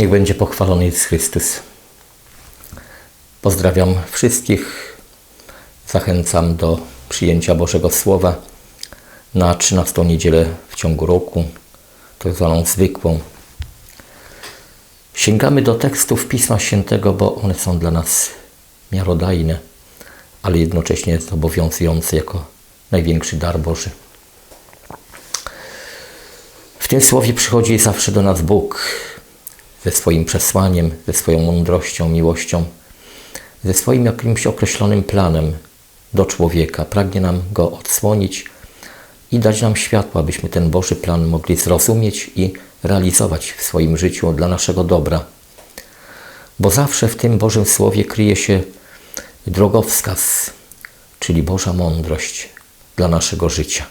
Niech będzie pochwalony Jezus Chrystus. Pozdrawiam wszystkich. Zachęcam do przyjęcia Bożego Słowa na 13 niedzielę w ciągu roku, tak zwaną zwykłą. Sięgamy do tekstów Pisma Świętego, bo one są dla nas miarodajne, ale jednocześnie zobowiązujące jako największy dar Boży. W tym słowie przychodzi zawsze do nas Bóg ze swoim przesłaniem, ze swoją mądrością, miłością, ze swoim jakimś określonym planem do człowieka. Pragnie nam go odsłonić i dać nam światło, abyśmy ten Boży plan mogli zrozumieć i realizować w swoim życiu dla naszego dobra. Bo zawsze w tym Bożym Słowie kryje się drogowskaz, czyli Boża mądrość dla naszego życia.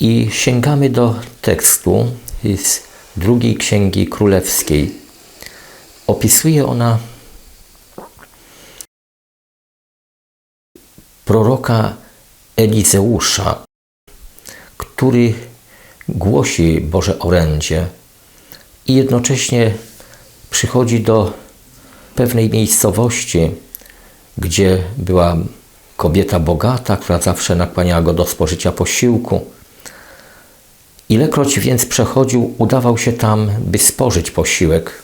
I sięgamy do tekstu z drugiej księgi królewskiej. Opisuje ona proroka Elizeusza, który głosi Boże orędzie i jednocześnie przychodzi do pewnej miejscowości, gdzie była kobieta bogata, która zawsze nakłaniała go do spożycia posiłku. Ilekroć więc przechodził, udawał się tam, by spożyć posiłek.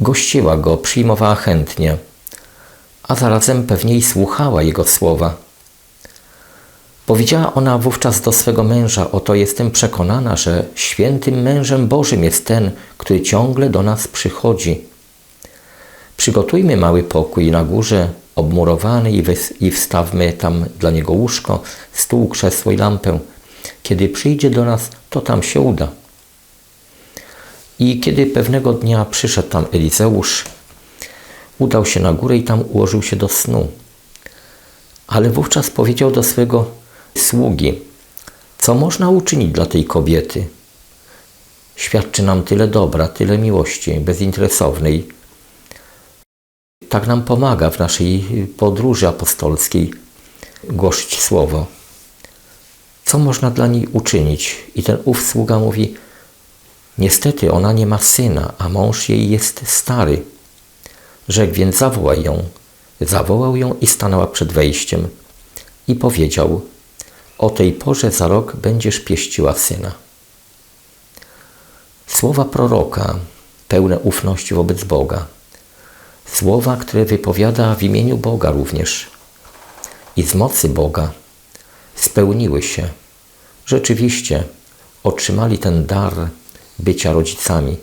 Gościła go, przyjmowała chętnie, a zarazem pewnie i słuchała jego słowa. Powiedziała ona wówczas do swego męża: Oto jestem przekonana, że świętym mężem Bożym jest ten, który ciągle do nas przychodzi. Przygotujmy mały pokój na górze, obmurowany i, i wstawmy tam dla niego łóżko, stół, krzesło i lampę. Kiedy przyjdzie do nas, to tam się uda. I kiedy pewnego dnia przyszedł tam Elizeusz, udał się na górę i tam ułożył się do snu. Ale wówczas powiedział do swego sługi, co można uczynić dla tej kobiety? Świadczy nam tyle dobra, tyle miłości bezinteresownej. Tak nam pomaga w naszej podróży apostolskiej głosić słowo. Co można dla niej uczynić? I ten ów sługa mówi, niestety ona nie ma syna, a mąż jej jest stary. Rzekł więc zawołaj ją. Zawołał ją i stanęła przed wejściem. I powiedział, o tej porze za rok będziesz pieściła syna. Słowa proroka, pełne ufności wobec Boga. Słowa, które wypowiada w imieniu Boga również i z mocy Boga spełniły się. Rzeczywiście otrzymali ten dar bycia rodzicami.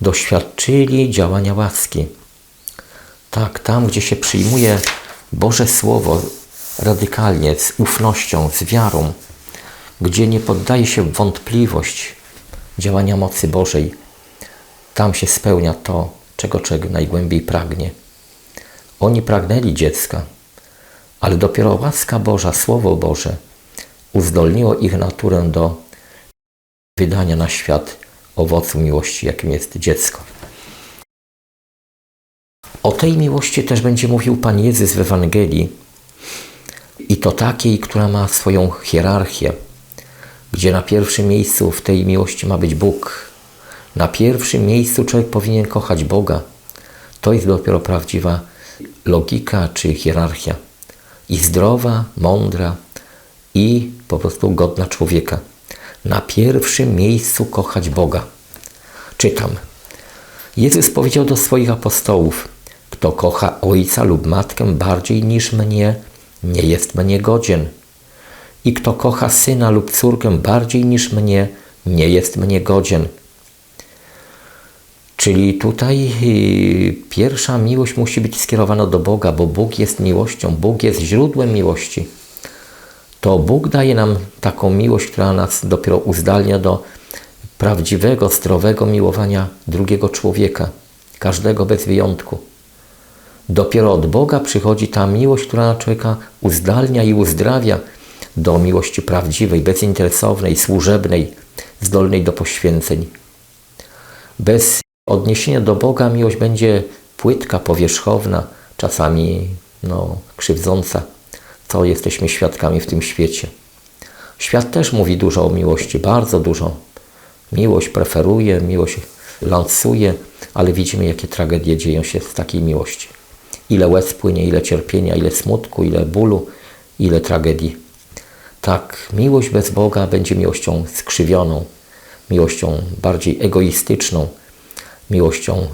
Doświadczyli działania łaski. Tak, tam, gdzie się przyjmuje Boże Słowo radykalnie, z ufnością, z wiarą, gdzie nie poddaje się wątpliwość działania mocy Bożej, tam się spełnia to, czego czego najgłębiej pragnie. Oni pragnęli dziecka, ale dopiero łaska Boża, Słowo Boże uzdolniło ich naturę do wydania na świat owocu miłości, jakim jest dziecko. O tej miłości też będzie mówił Pan Jezus w Ewangelii, i to takiej, która ma swoją hierarchię, gdzie na pierwszym miejscu w tej miłości ma być Bóg. Na pierwszym miejscu człowiek powinien kochać Boga. To jest dopiero prawdziwa logika czy hierarchia. I zdrowa, mądra i po prostu godna człowieka. Na pierwszym miejscu kochać Boga. Czytam. Jezus powiedział do swoich apostołów: Kto kocha ojca lub matkę bardziej niż mnie, nie jest mnie godzien. I kto kocha syna lub córkę bardziej niż mnie, nie jest mnie godzien. Czyli tutaj y, pierwsza miłość musi być skierowana do Boga, bo Bóg jest miłością, Bóg jest źródłem miłości. To Bóg daje nam taką miłość, która nas dopiero uzdalnia do prawdziwego, zdrowego miłowania drugiego człowieka, każdego bez wyjątku. Dopiero od Boga przychodzi ta miłość, która człowieka uzdalnia i uzdrawia do miłości prawdziwej, bezinteresownej, służebnej, zdolnej do poświęceń. Bez odniesienia do Boga miłość będzie płytka, powierzchowna, czasami no, krzywdząca, co jesteśmy świadkami w tym świecie. Świat też mówi dużo o miłości, bardzo dużo. Miłość preferuje, miłość lansuje, ale widzimy, jakie tragedie dzieją się z takiej miłości. Ile łez płynie, ile cierpienia, ile smutku, ile bólu, ile tragedii. Tak, miłość bez Boga będzie miłością skrzywioną, miłością bardziej egoistyczną, miłością mm,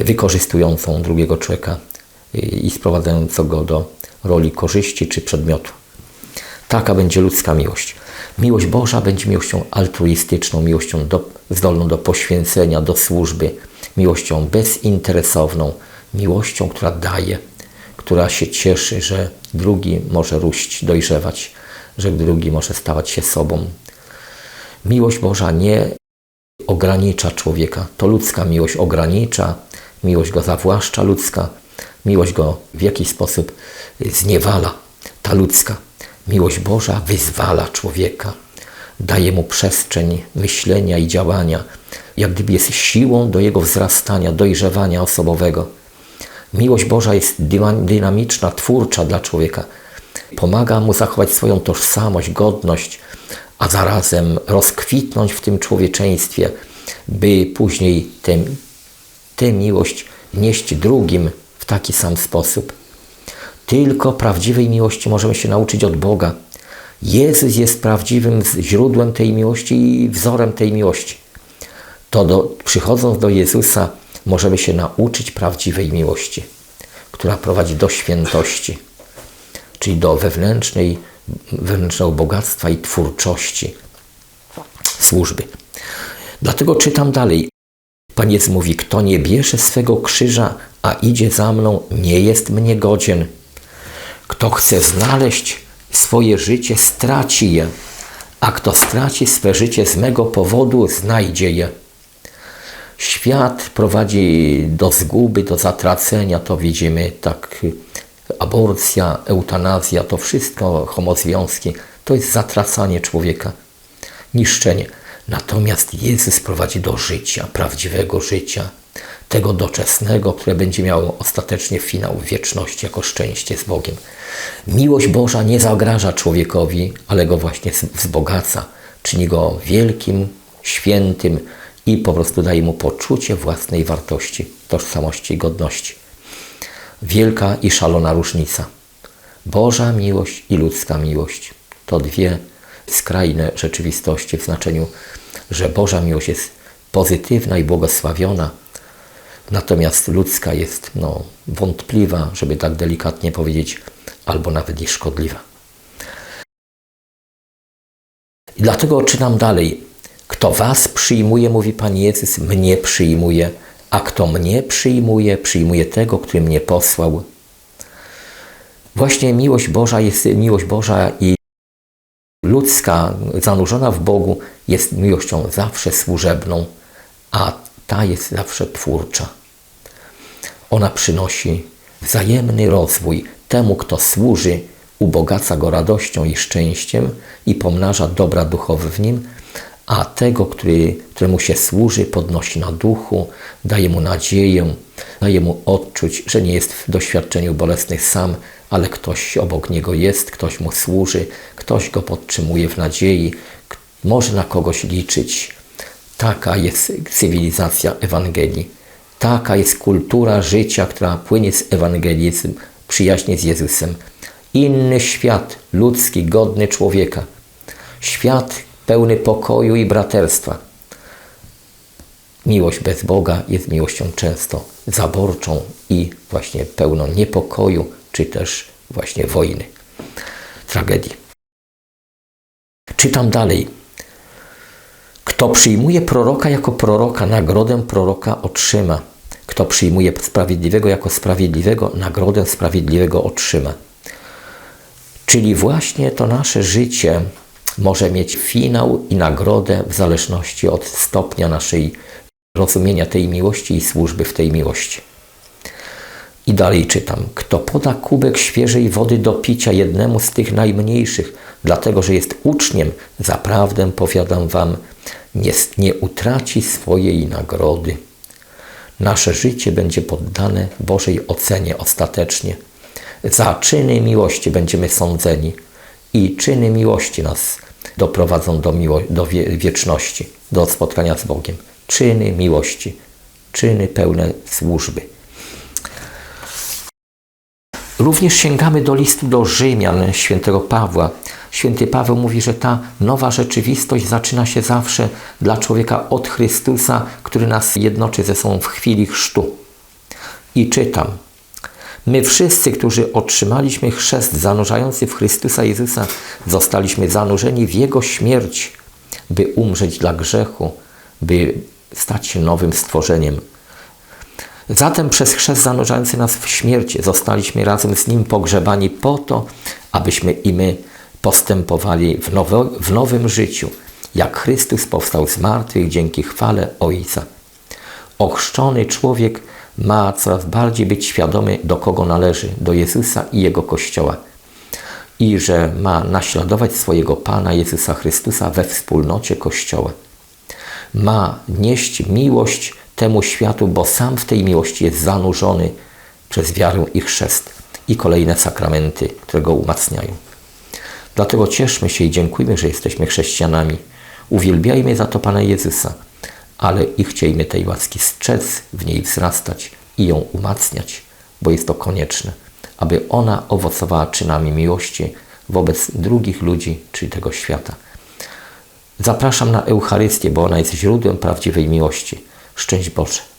wykorzystującą drugiego człowieka i sprowadzającą go do roli korzyści czy przedmiotu. Taka będzie ludzka miłość. Miłość Boża będzie miłością altruistyczną, miłością do, zdolną do poświęcenia, do służby, miłością bezinteresowną, miłością, która daje, która się cieszy, że drugi może róść, dojrzewać, że drugi może stawać się sobą. Miłość Boża nie ogranicza człowieka. To ludzka miłość ogranicza, miłość go zawłaszcza ludzka, miłość go w jakiś sposób zniewala, ta ludzka. Miłość Boża wyzwala człowieka, daje mu przestrzeń myślenia i działania, jak gdyby jest siłą do jego wzrastania, dojrzewania osobowego. Miłość Boża jest dynamiczna, twórcza dla człowieka. Pomaga mu zachować swoją tożsamość, godność, a zarazem rozkwitnąć w tym człowieczeństwie, by później tę, miłość nieść drugim w taki sam sposób. Tylko prawdziwej miłości możemy się nauczyć od Boga. Jezus jest prawdziwym źródłem tej miłości i wzorem tej miłości. To do, przychodząc do Jezusa, możemy się nauczyć prawdziwej miłości, która prowadzi do świętości, czyli do wewnętrznej, wewnętrznego bogactwa i twórczości służby. Dlatego czytam dalej. Pan Jezus mówi, kto nie bierze swego krzyża, a idzie za mną, nie jest mnie godzien. Kto chce znaleźć swoje życie, straci je, a kto straci swe życie z mego powodu, znajdzie je. Świat prowadzi do zguby, do zatracenia, to widzimy tak. Aborcja, eutanazja, to wszystko, homozwiązki, to jest zatracanie człowieka, niszczenie. Natomiast Jezus prowadzi do życia, prawdziwego życia, tego doczesnego, które będzie miało ostatecznie finał wieczności jako szczęście z Bogiem. Miłość Boża nie zagraża człowiekowi, ale go właśnie wzbogaca, czyni go wielkim, świętym i po prostu daje mu poczucie własnej wartości, tożsamości i godności. Wielka i szalona różnica. Boża miłość i ludzka miłość to dwie skrajne rzeczywistości w znaczeniu, że Boża miłość jest pozytywna i błogosławiona, natomiast ludzka jest no, wątpliwa, żeby tak delikatnie powiedzieć, albo nawet i szkodliwa. I dlatego czytam dalej. Kto was przyjmuje, mówi Pan Jezus, mnie przyjmuje, a kto mnie przyjmuje, przyjmuje tego, który mnie posłał. Właśnie miłość Boża jest miłość Boża i ludzka, zanurzona w Bogu, jest miłością zawsze służebną, a ta jest zawsze twórcza. Ona przynosi wzajemny rozwój temu, kto służy, ubogaca go radością i szczęściem i pomnaża dobra duchowe w nim, a tego, który, któremu się służy, podnosi na duchu, daje mu nadzieję, daje mu odczuć, że nie jest w doświadczeniu bolesnych sam, ale ktoś obok niego jest, ktoś mu służy, ktoś go podtrzymuje w nadziei, może na kogoś liczyć. Taka jest cywilizacja Ewangelii. Taka jest kultura życia, która płynie z Ewangelii, przyjaźnie z Jezusem. Inny świat ludzki, godny człowieka. Świat pełny pokoju i braterstwa. Miłość bez Boga jest miłością często zaborczą i właśnie pełną niepokoju, czy też właśnie wojny, tragedii. Czytam dalej. Kto przyjmuje proroka jako proroka, nagrodę proroka otrzyma. Kto przyjmuje sprawiedliwego jako sprawiedliwego, nagrodę sprawiedliwego otrzyma. Czyli właśnie to nasze życie może mieć finał i nagrodę w zależności od stopnia naszej rozumienia tej miłości i służby w tej miłości. I dalej czytam. Kto poda kubek świeżej wody do picia jednemu z tych najmniejszych, dlatego że jest uczniem, zaprawdę powiadam wam, nie, nie utraci swojej nagrody. Nasze życie będzie poddane Bożej ocenie ostatecznie. Za czyny miłości będziemy sądzeni i czyny miłości nas doprowadzą do, miło- do wie- wieczności, do spotkania z Bogiem. Czyny miłości, czyny pełne służby. Również sięgamy do listu do Rzymian świętego Pawła. Święty Paweł mówi, że ta nowa rzeczywistość zaczyna się zawsze dla człowieka od Chrystusa, który nas jednoczy ze sobą w chwili chrztu. I czytam. My wszyscy, którzy otrzymaliśmy chrzest zanurzający w Chrystusa Jezusa, zostaliśmy zanurzeni w Jego śmierć, by umrzeć dla grzechu, by stać się nowym stworzeniem. Zatem przez chrzest zanurzający nas w śmierć zostaliśmy razem z Nim pogrzebani po to, abyśmy i my postępowali w, nowo, w nowym życiu, jak Chrystus powstał z martwych dzięki chwale Ojca. Ochrzczony człowiek ma coraz bardziej być świadomy, do kogo należy, do Jezusa i Jego Kościoła. I że ma naśladować swojego Pana Jezusa Chrystusa we wspólnocie Kościoła. Ma nieść miłość temu światu, bo sam w tej miłości jest zanurzony przez wiarę i chrzest i kolejne sakramenty, które go umacniają. Dlatego cieszmy się i dziękujmy, że jesteśmy chrześcijanami. Uwielbiajmy za to Pana Jezusa, ale i chciejmy tej łaski strzec, w niej wzrastać i ją umacniać, bo jest to konieczne, aby ona owocowała czynami miłości wobec drugich ludzi, czyli tego świata. Zapraszam na Eucharystię, bo ona jest źródłem prawdziwej miłości. Szczęść Boże.